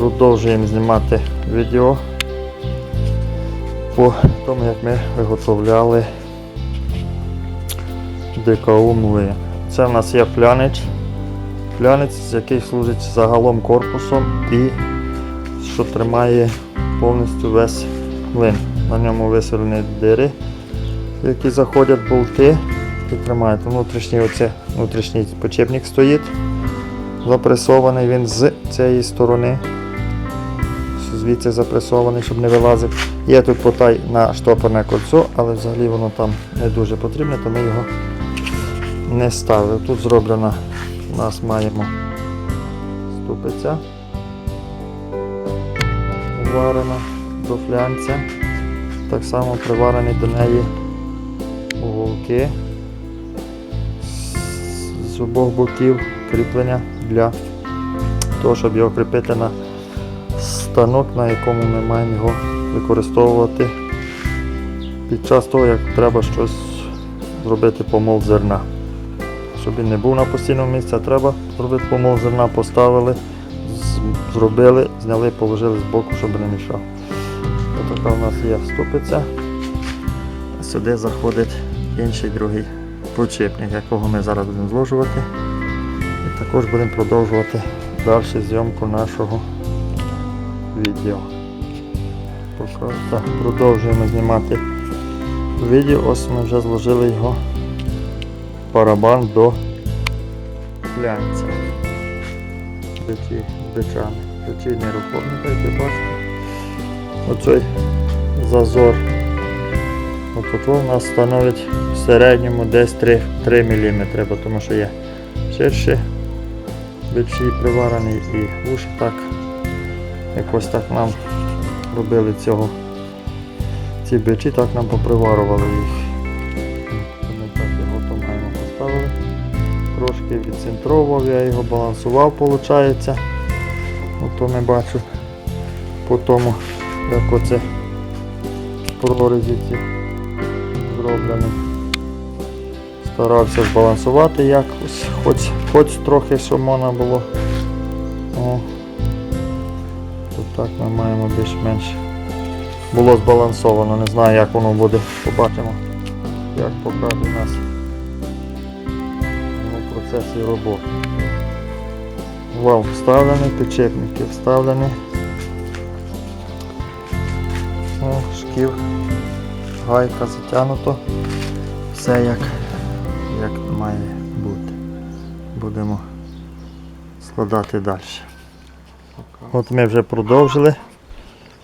Продовжуємо знімати відео по тому, як ми виготовляли ДКУ мли. Це в нас є плянич, плянець, який служить загалом корпусом і що тримає повністю весь млин. На ньому висверлені дири, які заходять болти і тримають. Внутрішній, оце, внутрішній почепник стоїть. Запресований він з цієї сторони. Звідси запресований, щоб не вилазив. Є тут потай на штопорне кольцо, але взагалі воно там не дуже потрібне, то ми його не ставили. Тут зроблена, у нас маємо ступиця варена до флянця. Так само приварені до неї уголки з- обох боків кріплення для того, щоб його кріпити на станок, на якому ми маємо його використовувати під час того, як треба щось зробити помол зерна. Щоб він не був на постійному місці, а треба зробити помол зерна, поставили, зробили, зняли, положили з боку, щоб не мішав. Отака у нас є ступиця. Сюди заходить інший другий почепник, якого ми зараз будемо зложувати. І також будемо продовжувати далі зйомку нашого відео. Так, продовжуємо знімати відео. Ось ми вже зложили його барабан до глянця. Бичами. Бичі нерухомі, як ви бачите. Оцей зазор. От у нас становить в середньому десь 3, 3 мм, тому що є ширші бичі приварені і вуші так. Якось так нам робили цього. Ці бичі так нам поприварували їх. Ми так його то маємо поставили. Трошки відцентровував, я його балансував, виходить. Ото ми бачу по тому, як оце прорізі ці зроблені. Старався збалансувати якось, хоч, хоч трохи, щоб можна було. Так ми маємо більш-менш було збалансовано. Не знаю як воно буде. Побачимо, як покаже нас в процесі роботи. Вал вставлений, підчепники вставлені. Шків, гайка затягнуто. Все як, як має бути. Будемо складати далі. От ми вже продовжили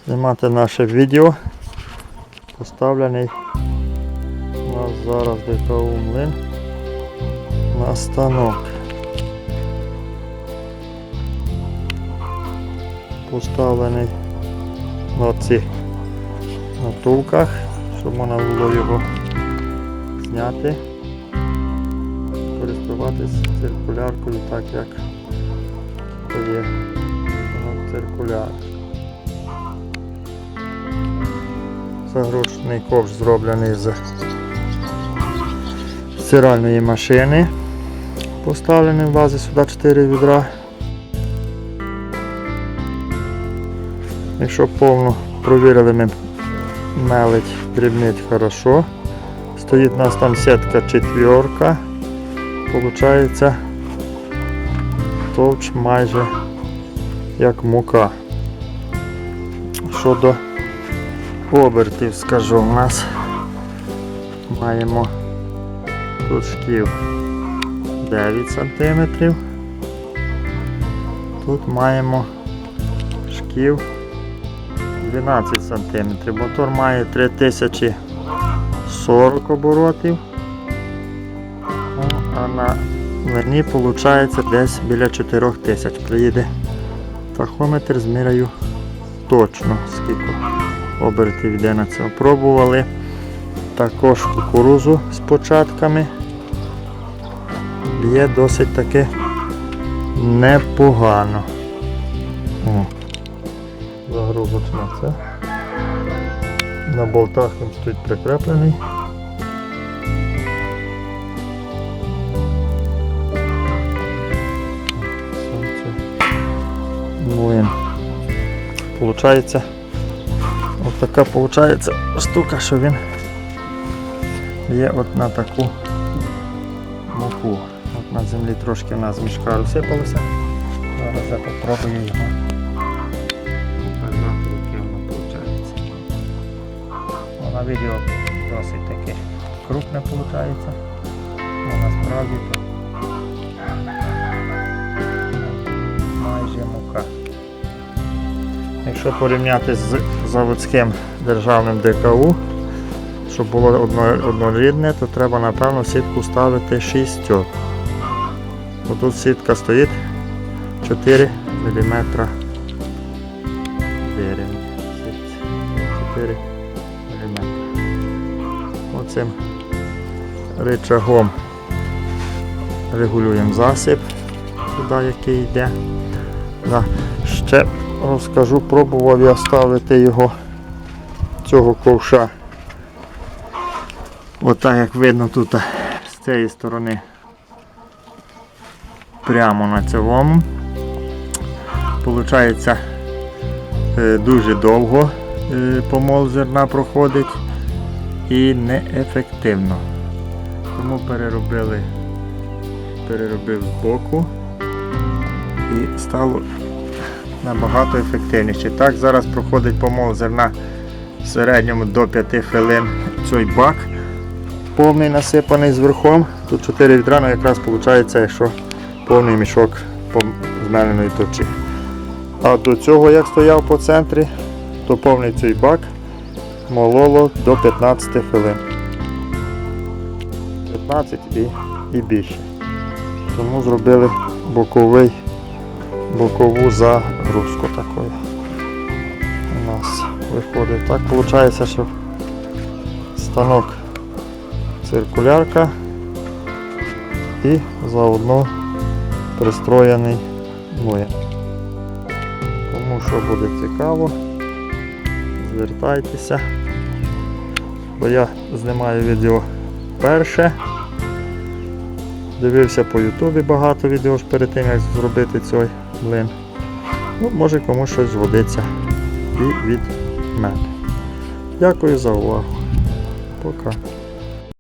знімати наше відео. Поставлений у нас зараз ДКУ млин на станок. Поставлений на цих натулках, щоб можна було його зняти, користуватися циркуляркою так як то є циркуляр. Загрушний ковш зроблений з стиральної машини. Поставлений в вазі сюди 4 відра. Якщо повно провірили, ми мелить, дрібнить хорошо. Стоїть у нас там сітка четверка. Получається товч майже як мука. Щодо обертів, скажу, у нас маємо шків 9 см. Тут маємо шків 12 см. Мотор має 3040 оборотів. Ну, А на верні виходить десь біля 4000. Приїде тахометр, зміряю точно скільки обертів йде на цьому. Пробували також кукурузу з початками. Б'є досить таки непогано. О. Загрузочна це. На болтах він стоїть прикреплений. Млин. Получається, от така получається штука, що він є от на таку муку. От на землі трошки в нас мішка розсипалося. Зараз я попробую його показати, яке воно виходить. Ну, на відео досить таке крупне виходить. А насправді то майже мука. Якщо порівняти з заводським державним ДКУ, щоб було однорідне, то треба напевно сітку ставити 6 стьоп. Тут сітка стоїть 4 мм 4 мм. Оцим рычагом регулюємо засип туди, який йде. Ще розкажу, пробував я ставити його цього ковша. Отак як видно тут з цієї сторони прямо на цьому. Получається е, дуже довго е, помол зерна проходить і неефективно. Тому переробили, переробив з боку і стало набагато ефективніше. Так, зараз проходить помол зерна в середньому до 5 хвилин цей бак повний насипаний зверхом. Тут 4 відра, ну якраз виходить, якщо повний мішок змеленої точі. А до цього, як стояв по центрі, то повний цей бак мололо до 15 хвилин. 15 і, і більше. Тому зробили боковий, бокову загрузку такою. У нас виходить. Так виходить, що станок циркулярка і заодно пристроєний млин. Тому що буде цікаво, звертайтеся, бо я знімаю відео перше. Дивився по Ютубі багато відео перед тим, як зробити цей млин. Ну, може комусь щось згодиться і від мене. Дякую за увагу. Пока.